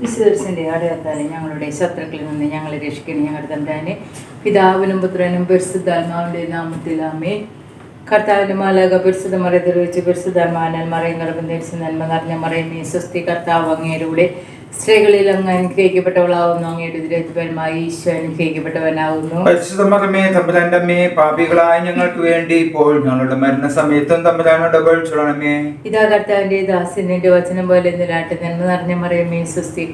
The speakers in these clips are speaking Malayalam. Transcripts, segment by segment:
വിശുദ്ധർശന്റെ അടയാത്താലെ ഞങ്ങളുടെ ശത്രുക്കളിൽ നിന്ന് ഞങ്ങളെ രക്ഷിക്കണം ഞങ്ങളുടെ തമ്പുരാനെ. പിതാവിനും പുത്രനും പരിശുദ്ധാത്മാവിന്റെ നാമത്തിൽ ആമേ കർത്താവിന്റെ മാലാക പരിശുദ്ധ മറയത്തിൽ വെച്ച് പരിശുദ്ധാത്മാനാൽ മറയും ധരിച്ച് നന്മ നിറഞ്ഞ മറയമേ സ്വസ്തി കർത്താവ് അങ്ങേരുടെ. സ്ത്രീകളിൽ അങ്ങ് അനുഗ്രഹിക്കപ്പെട്ടവളാവുന്നു. അങ്ങയുടെ ദുരിതപരമായി ഈശോ അനുഗ്രഹിക്കപ്പെട്ടവനാവുന്നു. പരിശുദ്ധമറമേ തമ്പുരാന്റെ അമ്മേ പാപികളായ ഞങ്ങൾക്ക് വേണ്ടി ഇപ്പോൾ ഞങ്ങളുടെ മരണസമയത്തും തമ്പുരാനോട് അപേക്ഷിക്കണമേ ഇതാ കർത്താവിന്റെ ദാസിന്റെ വചനം പോലെ നിലാട്ട് നന്മ നിറഞ്ഞ മറയമേ സ്വസ്തി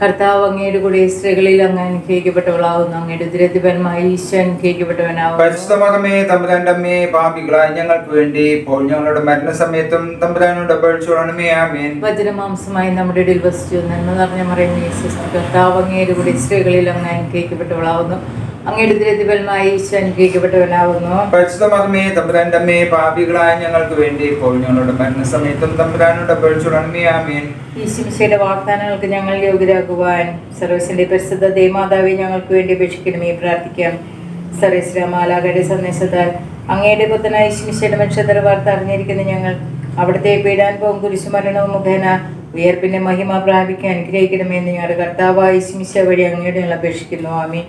കർത്താവ് അങ്ങയുടെ കൂടെ സ്ത്രീകളിൽ അങ്ങ് അനുഗ്രഹിക്കപ്പെട്ടവളാവുന്നു. അങ്ങയുടെ ദുരിതപരമായി ഈശോ അനുഗ്രഹിക്കപ്പെട്ടവനാവുന്നു. പരിശുദ്ധമകമേ തമ്പുരാന്റെ അമ്മേ പാപികളായ ഞങ്ങൾക്ക് വേണ്ടി ഇപ്പോൾ ഞങ്ങളുടെ മരണസമയത്തും തമ്പുരാനോട് അപേക്ഷിക്കണമേ ആമേൻ. വചനമാംസമായി നമ്മുടെ ഇടയിൽ വസിച്ചു. നന്മ നിറഞ്ഞ മറിയുന്ന കർത്താവ് അങ്ങയുടെ കൂടെ സ്ത്രീകളിൽ അങ്ങ് അനുഗ്രഹിക്കപ്പെട്ടവളാവുന്നു. അങ്ങയുടെ ദുരിതപരമായി ഈശോ അനുഗ്രഹിക്കപ്പെട്ടവനാവുന്നു പരിശുദ്ധമറമേ തമ്പുരാന്റെ അമ്മേ പാപികളായ ഞങ്ങൾക്ക് വേണ്ടി ഇപ്പോൾ ഞങ്ങളുടെ മരണസമയത്തും തമ്പുരാനോട് അപേക്ഷിക്കണമേ ആമേൻ. ഈശ്വമിശയുടെ വാഗ്ദാനങ്ങൾക്ക് ഞങ്ങൾ യോഗ്യരാകുവാൻ സർവീസിന്റെ പരിശുദ്ധ ദേമാതാവി ഞങ്ങൾക്ക് വേണ്ടി അപേക്ഷിക്കണമേ പ്രാർത്ഥിക്കാം. സർവീസ് മാലാകയുടെ സന്ദേശത്താൽ അങ്ങയുടെ പുത്തനായ ഈശ്വമിശയുടെ മനുഷ്യതര വാർത്ത അറിഞ്ഞിരിക്കുന്ന ഞങ്ങൾ അവിടുത്തെ പീഡാനുഭവം കുരിശുമരണവും മുഖേന ഉയർപ്പിന്റെ മഹിമ പ്രാപിക്കാൻ അനുഗ്രഹിക്കണമെന്ന് ഞങ്ങളുടെ കർത്താവായ ശിമിശ വഴി അങ്ങയുടെ ഞങ്ങൾ അപേക്ഷിക്കുന്നു. ആമി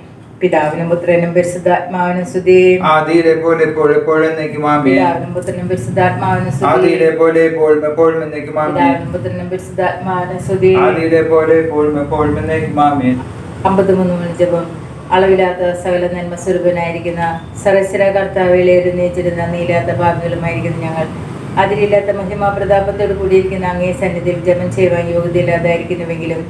പിതാവിനും പുത്രനും പരിശുദ്ധാത്മാവിനും സ്തുതി ആദിയിലെ പോലെ എപ്പോഴെപ്പോഴും എപ്പോഴും എന്നേക്കും ആമേൻ. പിതാവിനും പുത്രനും പരിശുദ്ധാത്മാവിനും ആദിയിലെ സ്തുതിയും പോലെ എപ്പോഴും എപ്പോഴും എന്നേക്കും ആമേൻ. പിതാവിനും പുത്രനും പരിശുദ്ധാത്മാവിനും സ്തുതി ആദിയിലെ പോലെ എപ്പോഴും എപ്പോഴും എന്നേക്കും ആമേൻ. അമ്പത്തിമൂന്ന് മണി ജപം. അളവില്ലാത്ത സകല നന്മ സ്വരൂപനായിരിക്കുന്ന സരസ്വര കർത്താവിലെ എഴുന്നേറ്റിരുന്ന നീലാത്ത ഭാഗങ്ങളുമായിരിക്കുന്ന ഞങ്ങൾ. അതിലില്ലാത്ത മഹിമാ പ്രതാപത്തോട് കൂടിയിരിക്കുന്ന അങ്ങേ സന്നിധിയിൽ ജപം ചെയ്യുവാൻ യോഗ്യതയില്ലാതായിരിക്കുന്നുവെങ്കിലും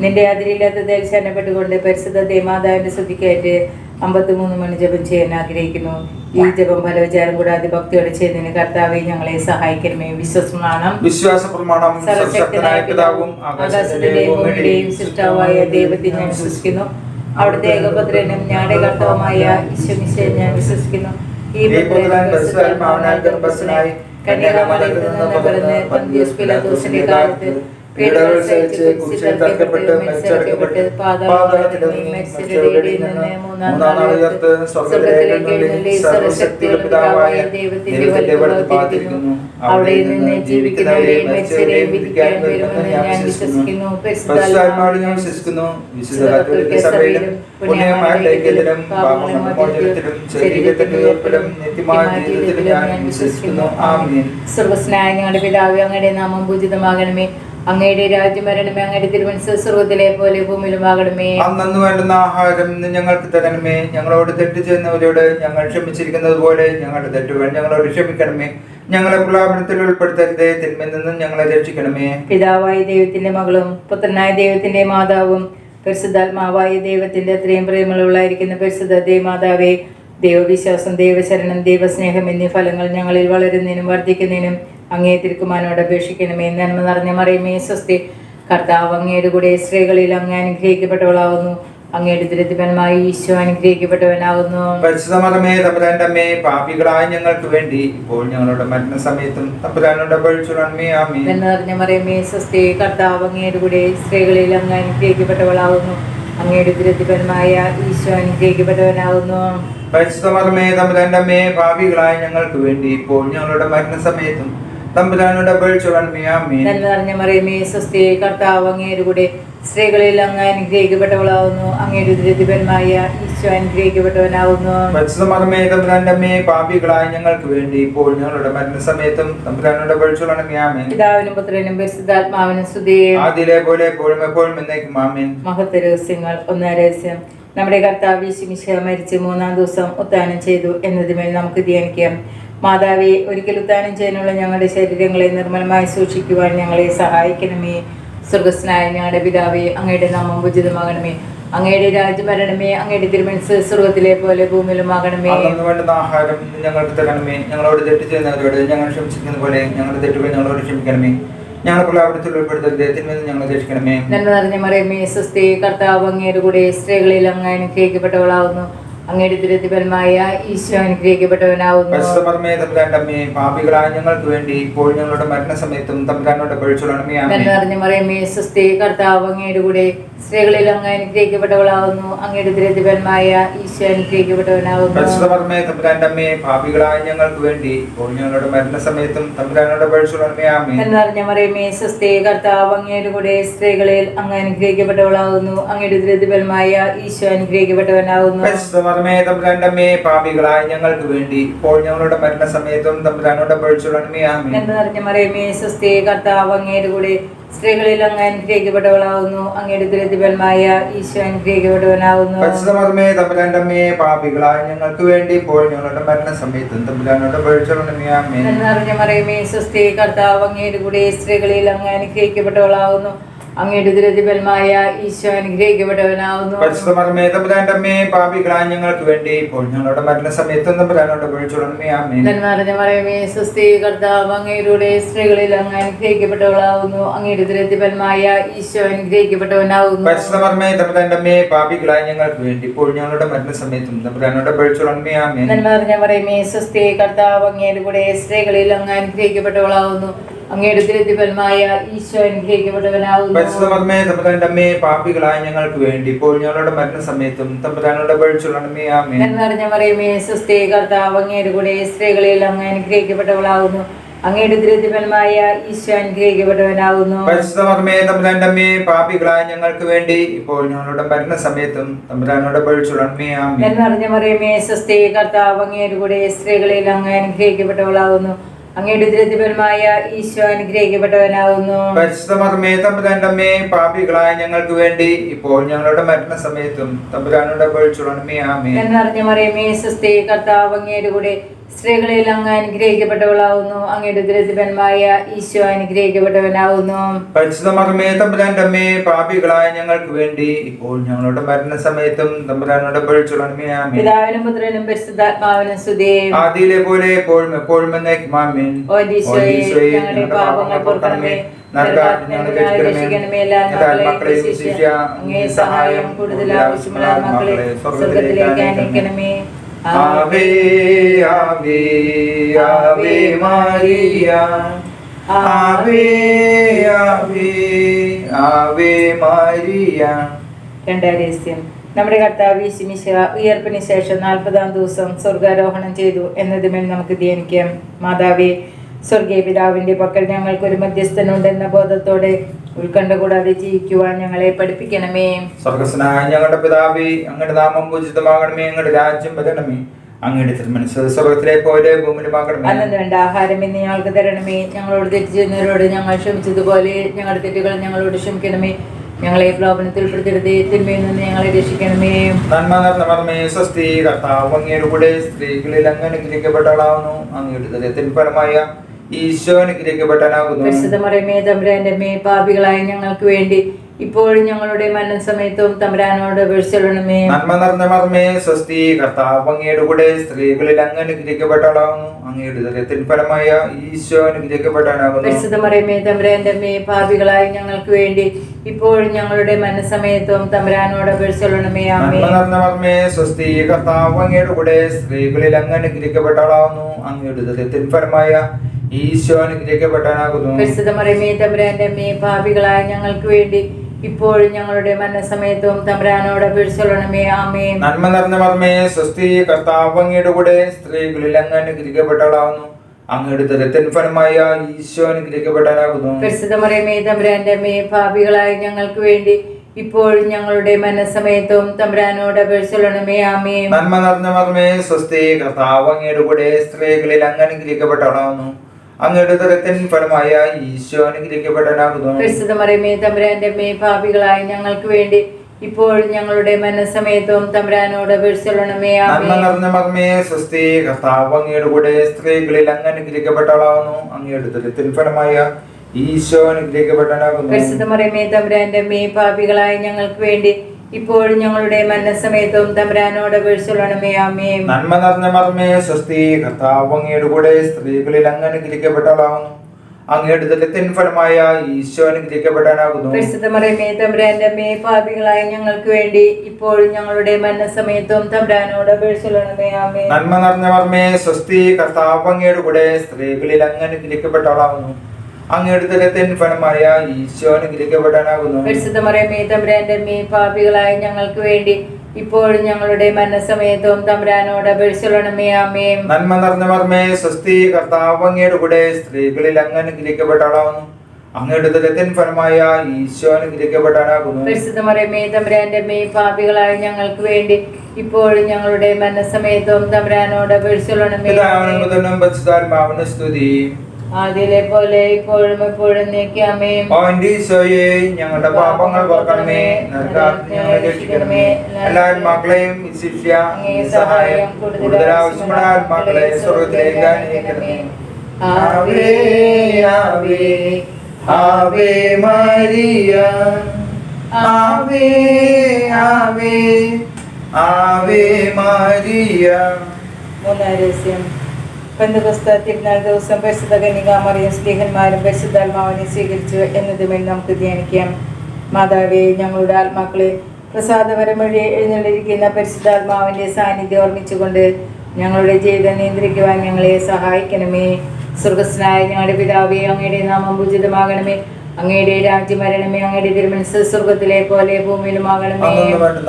നിന്റെ അതിരില്ലാത്ത ദേശാനപ്പെട്ടുകൊണ്ട് പരിശുദ്ധ ദേമാതാവിന്റെ സ്തുതിക്കായിട്ട് അമ്പത്തിമൂന്ന് മണി ജപം ചെയ്യാൻ ആഗ്രഹിക്കുന്നു ഈ ജപം ഫലവിചാരം കൂടാതെ ഭക്തിയോടെ ചെയ്യുന്നതിന് കർത്താവെ ഞങ്ങളെ സഹായിക്കണമേ വിശ്വസമാണ് വിശ്വാസ പ്രമാണം സർവശക്തനായ പിതാവും ആകാശത്തിന്റെയും ഭൂമിയുടെയും സൃഷ്ടാവായ ദൈവത്തെ ഞാൻ വിശ്വസിക്കുന്നു അവിടുത്തെ ഏകപുത്രനും ഞാടെ കർത്താവുമായ ഈശ്വമിശയെ ഞാൻ വിശ്വസിക്കുന്നു ഈ പുത്രൻ ഗർഭസ്ഥനായി കന്യാകുമാരിയിൽ നിന്ന് പന്തിയോസ് കാലത്ത് പീഡകൾ സഹിച്ച് കുരിശിൽ തറക്കപ്പെട്ട് മരിച്ചടക്കപ്പെട്ട് പാതാളത്തിൽ നിന്ന് മരിച്ചവരുടെ ഇടയിൽ നിന്ന് മൂന്നാം നാൾ ഉയർത്ത് സ്വർഗത്തിലേക്ക് എഴുന്നള്ളി സർവശക്തിയുള്ള പിതാവായ ദൈവത്തിന്റെ വലത്തുഭാഗത്തിരിക്കുന്നു അവിടെ നിന്ന് ജീവിക്കുന്നവരെയും മരിച്ചവരെയും വിധിക്കാൻ വരുമെന്ന് ഞാൻ വിശ്വസിക്കുന്നു. പരിശുദ്ധാത്മാവിൽ ഞാൻ വിശ്വസിക്കുന്നു. വിശുദ്ധ കത്തോലിക്ക സഭയിലും പുണ്യമായ ഐക്യത്തിലും പാപങ്ങളുടെ ശരീരത്തിന്റെ ഉയർപ്പിലും നിത്യമായ ജീവിതത്തിലും ഞാൻ വിശ്വസിക്കുന്നു. ആമീൻ. സർവസ്നായ ഞങ്ങളുടെ പിതാവ് അങ്ങയുടെ നാമം പൂജിതമാകണമേ. അങ്ങയുടെ രാജ്യം വരണമേ അങ്ങയുടെ സ്വർഗത്തിലെ പോലെ ഭൂമിയിലുമാകണമേ അന്നു വേണ്ടുന്ന ആഹാരം ഞങ്ങൾക്ക് തരണമേ. ഞങ്ങളോട് തെറ്റ് ചെയ്യുന്നവരോട് ഞങ്ങൾ ക്ഷമിച്ചിരിക്കുന്നത് പോലെ ഞങ്ങളുടെ തെറ്റുകൾ ഞങ്ങളോട് ക്ഷമിക്കണമേ. ഞങ്ങളെ പ്രലാപനത്തിൽ ഉൾപ്പെടുത്തരുതേ തിന്മയിൽ നിന്നും ഞങ്ങളെ രക്ഷിക്കണമേ. പിതാവായ ദൈവത്തിന്റെ മകളും പുത്രനായ ദൈവത്തിന്റെ മാതാവും പരിശുദ്ധാത്മാവായ ദൈവത്തിന്റെ അത്രയും പ്രേമമുള്ളവളായിരിക്കുന്ന പരിശുദ്ധ ദേവമാതാവേ ദൈവവിശ്വാസം ദൈവശരണം ദൈവസ്നേഹം എന്നീ ഫലങ്ങൾ ഞങ്ങളിൽ വളരുന്നതിനും വർദ്ധിക്കുന്നതിനും അങ്ങേ തിരുക്കുമാനോട് അപേക്ഷിക്കണമേ നന്മ നിറഞ്ഞ മറിയമേ സ്വസ്തി. കർത്താവ് അങ്ങയുടെ കൂടെ സ്ത്രീകളിൽ അങ്ങ് അനുഗ്രഹിക്കപ്പെട്ടവളാവുന്നു. അങ്ങയുടെ ദുരിതപരമായി ഈശോ അനുഗ്രഹിക്കപ്പെട്ടവനാകുന്നു പരിശുദ്ധമകമേ തമ്പുരാന്റെ അമ്മേ പാപികളായ ഞങ്ങൾക്ക് വേണ്ടി ഇപ്പോൾ ഞങ്ങളുടെ മരണസമയത്തും തമ്പുരാനോട് നിറഞ്ഞ മറിയമേ സ്വസ്തി. കർത്താവ് അങ്ങയുടെ കൂടെ സ്ത്രീകളിൽ അങ്ങ് അനുഗ്രഹിക്കപ്പെട്ടവളാകുന്നു അങ്ങയുടെ ദുരിതപരമായ ഈശോ അനുഗ്രഹിക്കപ്പെട്ടവനാകുന്നു പരിശുദ്ധമകമേ തമ്പുരാന്റെ അമ്മേ പാപികളായ ഞങ്ങൾക്ക് വേണ്ടി ഇപ്പോൾ ഞങ്ങളുടെ മരണസമയത്തും തമ്പുരാനോട് അപേക്ഷിച്ചോണമേ ആമീൻ. നന്മ നിറഞ്ഞ മറിയമേ സ്വസ്തി കർത്താവ് അങ്ങയുടെ കൂടെ സ്ത്രീകളിൽ അങ്ങ് അനുഗ്രഹിക്കപ്പെട്ടവളാവുന്നു. അങ്ങയുടെ ഈശോ അനുഗ്രഹിക്കപ്പെട്ടവനാവുന്നു. പാപികളായ ഞങ്ങൾക്ക് വേണ്ടി ഇപ്പോൾ ഞങ്ങളുടെ മരണസമയത്തും തമ്പുരാനോട് പിതാവിനും പുത്രനും പരിശുദ്ധാത്മാവിനും പോലെ എപ്പോഴും എപ്പോഴും എന്നേക്കും ആമീൻ. രഹസ്യങ്ങൾ ഒന്നാം രഹസ്യം. നമ്മുടെ കർത്താവ് ശിമിശ മരിച്ച് മൂന്നാം ദിവസം ഉത്താനം ചെയ്തു എന്നതിന് നമുക്ക് ധ്യാനിക്കാം. മാതാവെ ഒരിക്കൽ ഉത്താനം ചെയ്യാനുള്ള ഞങ്ങളുടെ ശരീരങ്ങളെ നിർമ്മലമായി സൂക്ഷിക്കുവാൻ ഞങ്ങളെ സഹായിക്കണമേ. സ്വർഗസ്നായ ഞങ്ങളുടെ പിതാവേ അങ്ങയുടെ നാമം ഉചിതമാകണമേ. അങ്ങയുടെ രാജ്യം വരണമേ അങ്ങയുടെ തിരുമനസ് സ്വർഗത്തിലെ പോലെ ഭൂമിയിലുമാകണമേ. ആകണമേ വേണ്ടുന്ന ആഹാരം ഞങ്ങൾക്ക് തരണമേ. ഞങ്ങളോട് തെറ്റ് ചെയ്യുന്നവരോട് ഞങ്ങൾ ക്ഷമിച്ചിരിക്കുന്ന പോലെ ഞങ്ങളുടെ തെറ്റുകൾ ഞങ്ങളോട് ക്ഷമിക്കണമേ. ഞങ്ങൾ പ്രലാപനത്തിൽ ഉൾപ്പെടുത്തരുത് തിന്മയിൽ ഞങ്ങളെ രക്ഷിക്കണമേ. നന്മ നിറഞ്ഞ മറിയമേ സ്വസ്തി കർത്താവ് അങ്ങയുടെ കൂടെ സ്ത്രീകളിൽ അങ്ങ് അനുഗ്രഹിക്കപ്പെട്ടവളാവുന്നു. അങ്ങയുടെ ദുരിതപരമായ ഈശോ അനുഗ്രഹിക്കപ്പെട്ടവനാവുന്നു. പാപികളായ ഞങ്ങൾക്ക് വേണ്ടി ഇപ്പോൾ ഞങ്ങളുടെ മരണസമയത്തും തമ്പുരാനോട് പഴിച്ചുള്ളണമേ ആമേ നന്മറിഞ്ഞ മറിയമേ സുസ്ഥി കർത്താവ് അങ്ങയുടെ കൂടെ സ്ത്രീകളിൽ അങ്ങ് അനുഗ്രഹിക്കപ്പെട്ടവളാവുന്നു. അങ്ങയുടെ ദുരിതപരമായ ഈശോ അനുഗ്രഹിക്കപ്പെട്ടവനാവുന്നു. പാപികളായ ഞങ്ങൾക്ക് വേണ്ടി ഇപ്പോൾ ഞങ്ങളുടെ മരണസമയത്തും തമ്പുരാനോട് പഴിച്ചുള്ളണമേ ആമേ എന്നറിഞ്ഞ മറിയമേ സുസ്ഥി കർത്താവ് അങ്ങയുടെ കൂടെ സ്ത്രീകളിൽ അങ്ങ് അനുഗ്രഹിക്കപ്പെട്ടവളാവുന്നു. അങ്ങയുടെ ദുരിതപരമായ ഈശോ അനുഗ്രഹിക്കപ്പെട്ടവനാവുന്നു. പരിശുദ്ധമർമ്മേ തമ്പുരാന്റമ്മേ പാപികളായ ഞങ്ങൾക്ക് വേണ്ടി. ഇപ്പോൾ ഞങ്ങളുടെ മരണസമയത്തും തമ്പുരാനോട് പഴിച്ചുള്ളണമേ ആമേ എന്നറിഞ്ഞ മറിയമേ സുസ്ഥി കർത്താവ് അങ്ങയുടെ കൂടെ സ്ത്രീകളിൽ അങ്ങ് അനുഗ്രഹിക്കപ്പെട്ടവളാവുന്നു. അങ്ങയുടെ ദുരിതപരമായ ഈശോ അനുഗ്രഹിക്കപ്പെട്ടവനാവുന്നു. പരിശുദ്ധമർമ്മേ തമ്പുരാന്റമ്മേ പാപികളായ ഞങ്ങൾക്ക് വേണ്ടി ഇപ്പോൾ ഞങ്ങളുടെ മരണസമയത്തും തമ്പുരാനോട് പഴിച്ചുള്ളണമേ ആമേ എന്നറിഞ്ഞ മറിയമേ സുസ്ഥി കർത്താവ് അങ്ങയുടെ കൂടെ സ്ത്രീകളിൽ അങ്ങ് അനുഗ്രഹിക്കപ്പെട്ടവളാവുന്നു. അങ്ങയുടെ ദുരിതപരമായ ഈശോ അനുഗ്രഹിക്കപ്പെട്ടവനാവുന്നു. പാപികളായ ഞങ്ങൾക്ക് വേണ്ടി ഇപ്പോൾ ഞങ്ങളുടെ മരണസമയത്തും തമ്പുരാനോട് പഴിച്ചുള്ളണമേ ആമേ എന്നറിഞ്ഞ മറിയമേ സുസ്ഥി കർത്താവ് അങ്ങയുടെ സ്ത്രീകളിൽ അങ്ങ് അനുഗ്രഹിക്കപ്പെട്ടവളാവുന്നു. അങ്ങയുടെ ദുരിതപരമായ ഈശോ അനുഗ്രഹിക്കപ്പെട്ടവനാവുന്നു. പരിശുദ്ധമർമ്മേ തമ്പുരാന്റമ്മേ പാപികളായ ഞങ്ങൾക്ക് വേണ്ടി ഇപ്പോൾ ഞങ്ങളുടെ മരണസമയത്തും തമ്പുരാനോട് പഴിച്ചുള്ളണമേ ആമേ നന്മറിഞ്ഞ മറിയമേ സുസ്ഥി കർത്താവ് അങ്ങയുടെ കൂടെ സ്ത്രീകളിൽ അങ്ങ് അനുഗ്രഹിക്കപ്പെട്ടവളാവുന്നു. അങ്ങയുടെ ദുരിതപരമായ ഈശോ അനുഗ്രഹിക്കപ്പെട്ടവനാവുന്നു പരിശുദ്ധമർമ്മേ തമ്പുരാന്റമ്മേ പാപികളായ ഞങ്ങൾക്ക് വേണ്ടി. ഇപ്പോൾ ഞങ്ങളുടെ മരണസമയത്തും തമ്പുരാനോട് പഴിച്ചുള്ളണമേ ആമേ എന്നറിഞ്ഞ മറിയമേ സുസ്ഥി കർത്താവ് അങ്ങയുടെ കൂടെ സ്ത്രീകളിൽ അങ്ങ് അനുഗ്രഹിക്കപ്പെട്ടവളാകുന്നു. അങ്ങയുടെ ദുരിതപരമായ ഈശോ അനുഗ്രഹിക്കപ്പെട്ടവനാകുന്നു പരിശുദ്ധമർമ്മേ തമ്പുരാന്റമ്മേ പാപികളായ ഞങ്ങൾക്ക് വേണ്ടി. ഇപ്പോൾ ഞങ്ങളുടെ മരണസമയത്തും തമ്പുരാനോട് പഴിച്ചുള്ളണമേ ആമേ എന്നറിഞ്ഞ മറിയമേ സുസ്ഥി കർത്താവ് അങ്ങയുടെ കൂടെ സ്ത്രീകളിൽ അങ്ങ് അനുഗ്രഹിക്കപ്പെട്ടവളാവുന്നു അങ്ങയുടെ ദുരിതപരമായ ഈശോ അനുഗ്രഹിക്കപ്പെട്ടവനാകുന്നു പരിശുദ്ധമർമ്മേ തമ്പുരാന്റമ്മേ പാപികളായ ഞങ്ങൾക്ക് വേണ്ടി ഇപ്പോൾ ഞങ്ങളുടെ മരണസമയത്തും തമ്പുരാനോട് പഴിച്ചുള്ളണമേ ആമേ എന്നറിഞ്ഞ മറിയമേ സുസ്ഥി കർത്താവ് അങ്ങയുടെ കൂടെ സ്ത്രീകളിൽ അങ്ങ് അനുഗ്രഹിക്കപ്പെട്ടവളാവുന്നു. അങ്ങയുടെ ദുരിതപരമായ ഈശോ അനുഗ്രഹിക്കപ്പെട്ടവനാവുന്നു. തമ്പുരാന്റമ്മേ പാപികളായ ഞങ്ങൾക്ക് വേണ്ടി ഇപ്പോൾ ഞങ്ങളുടെ മരണസമയത്തും തമ്പുരാനോട് ആമേ പിതാവിനും പുത്രനും പരിശുദ്ധാത്മാവിനും ആദിയിലെ പോലെ എപ്പോഴും എപ്പോഴും ഓ ഈശോയെ, ഞങ്ങളുടെ പാപങ്ങൾ പൊറുക്കണമേ. സഹായം കൂടുതൽ ആവശ്യമുള്ള മക്കളെ സ്വർഗത്തിലേക്ക് അനയിക്കണമേ ആവേ Ave, Ave Maria. Ave, Ave, Ave Maria. രണ്ടാം രഹസ്യം നമ്മുടെ കർത്താവ് ശിമിശ ഉയർപ്പിന് ശേഷം നാൽപ്പതാം ദിവസം സ്വർഗാരോഹണം ചെയ്തു എന്നതുമേൽ നമുക്ക് ധ്യാനിക്കാം മാതാവേ സ്വർഗീയ പിതാവിന്റെ പക്കൽ ഞങ്ങൾക്കൊരു മധ്യസ്ഥനുണ്ടെന്ന ബോധത്തോടെ ഉത്കണ്ഠ കൂടാതെ ജീവിക്കുവാൻ ഞങ്ങളെ പഠിപ്പിക്കണമേ. സ്വർഗസ്നായ ഞങ്ങളുടെ പിതാവേ അങ്ങയുടെ നാമം പൂജിതമാകണമേ അങ്ങയുടെ രാജ്യം വരണമേ അങ്ങയുടെ തിരുമനസ് സ്വർഗത്തിലെ പോലെ ഭൂമിയിലുമാകണമേ അന്നു വേണ്ട ആഹാരം ഇന്ന് ഞങ്ങൾക്ക് തരണമേ. ഞങ്ങളോട് തെറ്റ് ചെയ്യുന്നവരോട് ഞങ്ങൾ ക്ഷമിച്ചതുപോലെ ഞങ്ങളുടെ തെറ്റുകൾ ഞങ്ങളോട് ക്ഷമിക്കണമേ. ഞങ്ങളെ പ്രലോഭനത്തിൽ ഉൾപ്പെടുത്തരുത്. തിന്മയിൽ നിന്ന് ഞങ്ങളെ രക്ഷിക്കണമേ. നന്മ നിറഞ്ഞ മർമ്മേ സ്വസ്തി കർത്താവ് അങ്ങയുടെ കൂടെ സ്ത്രീകളിൽ അങ്ങ് അനുഗ്രഹിക്കപ്പെട്ടവളാവുന്നു. അങ്ങയുടെ ദൈവത്തിൻ ഫലമായ ഈശോ പാപികളായ ഞങ്ങൾക്ക് വേണ്ടി ഇപ്പോഴും ഞങ്ങളുടെ മരണസമയത്തും തമ്പുരാനോട് അപേക്ഷിച്ചൊള്ളണമേ നന്മ നിറഞ്ഞ മർമ്മേ സ്വസ്തി കർത്താവ് അങ്ങയുടെ കൂടെ സ്ത്രീകളിൽ അങ്ങ് അനുഗ്രഹിക്കപ്പെട്ടവളാവുന്നു അങ്ങയുടെ ഫലമായ ഈശോ തമ്പുരാന്റെ പാപികളായ ഞങ്ങൾക്ക് വേണ്ടി ഇപ്പോഴും ഞങ്ങളുടെ മരണസമയത്തും തമ്പുരാനോട് നന്മ നിറഞ്ഞ മർമ്മേ സ്വസ്തി കർത്താവ് അങ്ങയുടെ കൂടെ സ്ത്രീകളിൽ അങ്ങ് അനുഗ്രഹിക്കപ്പെട്ടവളാവുന്നു അങ്ങയുടെ ഫലമായ ഈശോ തമ്പുരാന്റെ പാപികളായ ഞങ്ങൾക്ക് വേണ്ടി ഇപ്പോഴും ഞങ്ങളുടെ മരണസമയത്തും തമ്പുരാനോട് അപേക്ഷിച്ചൊള്ളണമേ ആമേ നന്മ നിറഞ്ഞ മർമ്മേ സ്വസ്തി കർത്താവ് അങ്ങയുടെ കൂടെ സ്ത്രീകളിൽ അങ്ങ് അനുഗ്രഹിക്കപ്പെട്ടവളാവുന്നു. അങ്ങയുടെ ദരത്തിൻ ഫലമായ ഈശോ തമ്പുരാന്റെ പാപികളായ ഞങ്ങൾക്ക് വേണ്ടി ഇപ്പോഴും ഞങ്ങളുടെ മനസ്സമയത്തും തമ്പുരാനോട് അപേക്ഷിച്ചൊള്ളണമേ ആമേ നന്മ നിറഞ്ഞ മർമ്മേ സ്വസ്തി കർത്താവ് അങ്ങയുടെ കൂടെ സ്ത്രീകളിൽ അങ്ങ് അനുഗ്രഹിക്കപ്പെട്ടവളാവുന്നു. അങ്ങയുടെ ദരത്തിൻ ഫലമായ ഈശോ അനുഗ്രഹിക്കപ്പെടാനാകുന്നു മറിയമേ തമ്പുരാന്റെ മേ പാപികളായ ഞങ്ങൾക്ക് വേണ്ടി ഇപ്പോഴും ഞങ്ങളുടെ മനസ്സമയത്തും തമ്പുരാനോട് അപേക്ഷിച്ചൊള്ളണമേ നന്മ നിറഞ്ഞ മർമ്മേ സ്വസ്തി കർത്താവ് അങ്ങയുടെ കൂടെ സ്ത്രീകളിൽ അങ്ങ് അനുഗ്രഹിക്കപ്പെട്ടവളാവുന്നു. അങ്ങയുടെ ദരത്തിൻ ഫലമായ ഈശോ അനുഗ്രഹിക്കപ്പെട്ടാകുന്നു പരിശുദ്ധ മറിയമേ തമ്പുരാന്റെ മേ പാപികളായി ഞങ്ങൾക്ക് വേണ്ടി ഇപ്പോഴും ഞങ്ങളുടെ മരണസമയത്തും തമ്പുരാനോട് ആമേ നന്മ നിറഞ്ഞ മർമ്മേ സ്വസ്തി കർത്താവ് അങ്ങയുടെ കൂടെ സ്ത്രീകളിൽ അങ്ങ് അനുഗ്രഹിക്കപ്പെട്ടവളാവുന്നു അങ്ങയുടെ ദലത്തിൻ ഫലമായ ഈശോ അനുഗ്രഹിക്കപ്പെടാനാകുന്നു. പരിശുദ്ധ മറിയമേ തമ്പുരാന്റെ അമ്മേ പാപികളായ ഞങ്ങൾക്ക് വേണ്ടി ഇപ്പോഴും ഞങ്ങളുടെ മരണസമയത്തും തമ്പുരാനോട് ആമേ നന്മ നിറഞ്ഞ മർമ്മേ സ്വസ്തി കർത്താവ് അങ്ങയുടെ കൂടെ സ്ത്രീകളിൽ അങ്ങ് അനുഗ്രഹിക്കപ്പെട്ടവളാകുന്നു. ഫലമായ ഈശോ അനുഗ്രഹിക്കപ്പെടാനാകുന്നു. തമ്പുരാന്റെ പാപികളായ ഞങ്ങൾക്ക് വേണ്ടി ഇപ്പോഴും ഞങ്ങളുടെ മരണസമയത്തും തമ്പുരാനോട് ആമേം നന്മ നിറഞ്ഞ മർമ്മേ സ്വസ്തി കർത്താവ് അങ്ങയുടെ കൂടെ സ്ത്രീകളിൽ അങ്ങനെ അനുഗ്രഹിക്കപ്പെട്ടവളാകുന്നു അങ്ങയുടെ ദലത്തിൻ ഫലമായ ഈശോ അനുഗ്രഹിക്കപ്പെടാനാകുന്നു. പരിശുദ്ധമറിയമേ തമ്പുരാന്റെ മേ പാപികളായ ഞങ്ങൾക്ക് വേണ്ടി ഇപ്പോഴും ഞങ്ങളുടെ മരണസമയത്തും തമ്പുരാനോട് ആമേ സ്തുതി. ആദ്യയിലെ പോലെ ഇപ്പോഴും എപ്പോഴും നീക്കാമേ ഈശോയെ ഞങ്ങളുടെ പാപങ്ങൾ ഞങ്ങളെ രക്ഷിക്കണമേ. എല്ലാ ആത്മാക്കളെയും ശിക്ഷ സഹായം കൂടുതൽ ആവശ്യമുള്ള ആത്മാക്കളെ സ്വർഗത്തിലേക്ക് ആവേ ആവേ ആവേ മരിയ. ആവേ ആവേ ആവേ മരിയ. മൂന്നാം രഹസ്യം. തിരുനാൾ ദിവസം പരിശുദ്ധ കന്യകാമറിയും സ്നേഹന്മാരും പരിശുദ്ധാത്മാവിനെ സ്വീകരിച്ചു എന്നതുമേൽ നമുക്ക് ധ്യാനിക്കാം. മാതാവേ ഞങ്ങളുടെ ആത്മാക്കളെ പ്രസാദപരം വഴി എഴുന്നള്ളിരിക്കുന്ന പരിശുദ്ധാത്മാവിന്റെ സാന്നിധ്യം ഓർമ്മിച്ചുകൊണ്ട് ഞങ്ങളുടെ ജീവിതം നിയന്ത്രിക്കുവാൻ ഞങ്ങളെ സഹായിക്കണമേ. സ്വർഗസ്നായ ഞങ്ങളുടെ പിതാവേ അങ്ങയുടെ നാമം പൂജിതമാകണമേ അങ്ങയുടെ രാജ്യം വരണമേ അങ്ങയുടെ തിരുമനസ് സ്വർഗത്തിലെ പോലെ ഭൂമിയിലും ആകണമേ.